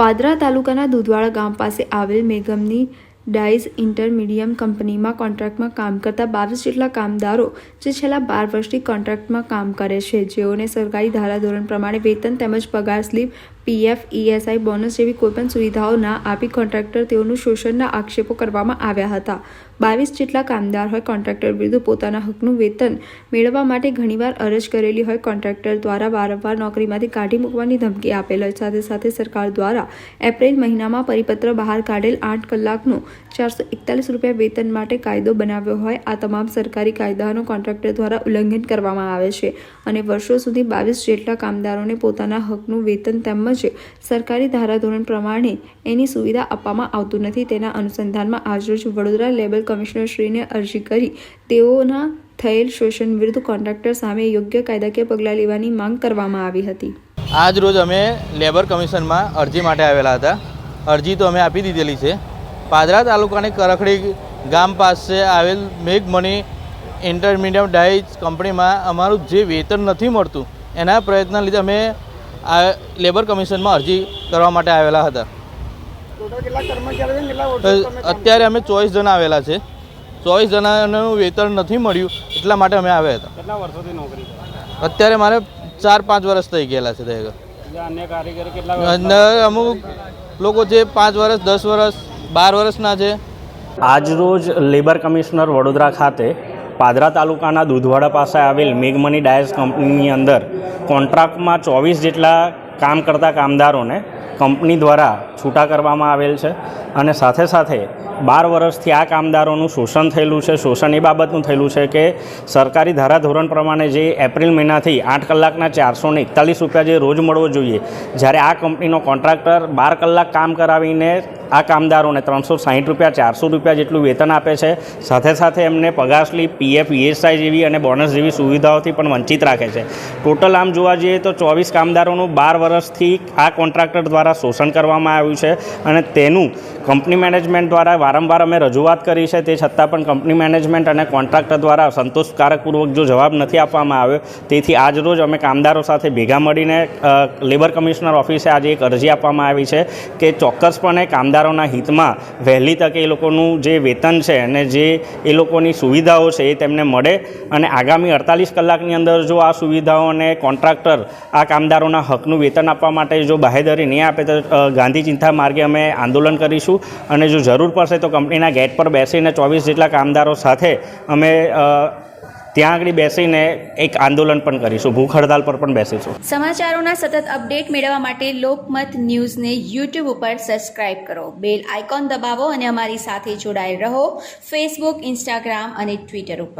પાદરા તાલુકાના દુધવાડા ગામ પાસે આવેલ મેગમની ડાઇઝ ઇન્ટરમીડિયમ કંપનીમાં કોન્ટ્રાક્ટમાં કામ કરતા બાવીસ જેટલા કામદારો જે છેલ્લા બાર વર્ષથી કોન્ટ્રાક્ટમાં કામ કરે છે. જેઓને સરકારી ધારાધોરણ પ્રમાણે વેતન તેમજ પગાર સ્લીપ પીએફ, ઈએસઆઈ બોનસ જેવી કોઈપણ સુવિધાઓ ના આપી કોન્ટ્રાક્ટર તેઓનું શોષણના આક્ષેપો કરવામાં આવ્યા હતા. બાવીસ જેટલા કામદાર હોય કોન્ટ્રાક્ટર વિરુદ્ધ પોતાના હકનું વેતન મેળવવા માટે ઘણીવાર અરજ કરેલી હોય કોન્ટ્રાક્ટર દ્વારા વારંવાર નોકરીમાંથી કાઢી મૂકવાની ધમકી આપેલ હોય. સાથે સાથે સરકાર દ્વારા એપ્રિલ મહિનામાં પરિપત્ર બહાર કાઢેલ આઠ કલાકનું ચારસો એકતાલીસ રૂપિયા વેતન માટે કાયદો બનાવ્યો હોય. આ તમામ સરકારી કાયદાનો કોન્ટ્રાક્ટર દ્વારા ઉલ્લંઘન કરવામાં આવે છે અને વર્ષો સુધી બાવીસ જેટલા કામદારોને પોતાના હકનું વેતન તેમજ સરકારી ધારાધોરણ પ્રમાણે એની સુવિધા આપવામાં આવતું નથી. તેના અનુસંધાનમાં આજરોજ વડોદરા લેબર કમિશનરશ્રીને અરજી કરી તેઓના થયેલ શોષણ વિરુદ્ધ કોન્ટ્રાક્ટર સામે યોગ્ય કાયદાકીય પગલાં લેવાની માંગ કરવામાં આવી હતી. આજ રોજ અમે લેબર કમિશનમાં અરજી માટે આવેલા હતા. અરજી તો અમે આપી દીધેલી છે. પાદરા તાલુકાની કરખડી ગામ પાસે આવેલ મેઘમણી ઇન્ટરમીડિયમ ડાઇઝ કંપનીમાં અમારું જે વેતન નથી મળતું, એના પ્રયત્ન લીધે અમે આ લેબર કમિશનમાં અરજી કરવા માટે આવેલા હતા. અત્યારે અમે ચોવીસ જણા આવેલા છે. ચોવીસ જણાનું વેતન નથી મળ્યું એટલા માટે અમે આવ્યા હતા. કેટલા વર્ષોથી નોકરી અત્યારે મારે ચાર પાંચ વર્ષ થઈ ગયેલા છે તે બીજા અન્ય કારીગર કેટલા અને અમુક લોકો જે પાંચ વર્ષ દસ વર્ષ બાર વર્ષના છે. આજરોજ લેબર કમિશનર વડોદરા ખાતે પાદરા તાલુકાના દૂધવાડા પાસે આવેલ મેઘમની ડાયસ કંપનીની અંદર કોન્ટ્રાક્ટમાં ચોવીસ જેટલા કામ કરતા કામદારોને કંપની દ્વારા છૂટા કરવામાં આવેલ છે અને સાથે સાથે બાર વર્ષથી આ કામદારોનું શોષણ થયેલું છે. શોષણ એ બાબતનું થયેલું છે કે સરકારી ધારાધોરણ પ્રમાણે જે એપ્રિલ મહિનાથી આઠ કલાકના ચારસો એકતાલીસ રૂપિયા જે રોજ મળવો જોઈએ, જ્યારે આ કંપનીનો કોન્ટ્રાક્ટર બાર કલાક કામ કરાવીને આ કામદારોને ત્રણસો સાહીઠ રૂપિયા, ચારસો રૂપિયા જેટલું વેતન આપે છે. સાથે સાથે એમને પગાર સ્લીપ, પીએફ, ઈએસઆઈ જેવી અને બોનસ જેવી સુવિધાઓથી પણ વંચિત રાખે છે. ટોટલ આમ જોવા જઈએ તો ચોવીસ કામદારોનું બાર વર્ષથી આ કોન્ટ્રાક્ટર દ્વારા શોષણ કરવામાં આવ્યું છે અને તેનું કંપની મેનેજમેન્ટ દ્વારા વારંવાર અમે રજૂઆત કરી છે. તે છતાં પણ કંપની મેનેજમેન્ટ અને કોન્ટ્રાક્ટર દ્વારા સંતોષકારકપૂર્વક જો જવાબ નથી આપવામાં આવ્યો, તેથી આજરોજ અમે કામદારો સાથે ભેગા મળીને લેબર કમિશનર ઓફિસે આજે એક અરજી આપવામાં આવી છે કે ચોક્કસપણે કામદારોના હિતમાં વહેલી તકે એ લોકોનું જે વેતન છે અને જે એ લોકોની સુવિધાઓ છે એ તેમને મળે અને આગામી અડતાલીસ કલાકની અંદર જો આ સુવિધાઓને કોન્ટ્રાક્ટર આ કામદારોના હકનું વેતન આપવા માટે જો બાહેધરી નહીં આપે તો ગાંધી ચિંતા માર્ગે અમે આંદોલન કરીશું. અને જો જરૂર પડશે તો કંપનીના ગેટ પર બેસીને ચોવીસ જેટલા કામદારો સાથે અમે ત્યાં આગળ બેસીને એક આંદોલન પણ કરીશું. ભૂખ હડતાલ પર પણ બેસીશું. સમાચારોના સતત અપડેટ મેળવવા માટે લોકમત ન્યૂઝને યુટ્યુબ ઉપર સબસ્ક્રાઇબ કરો. બેલ આઇકોન દબાવો અને અમારી સાથે જોડાયેલ રહો. ફેસબુક ઇન્સ્ટાગ્રામ અને ટ્વિટર ઉપર.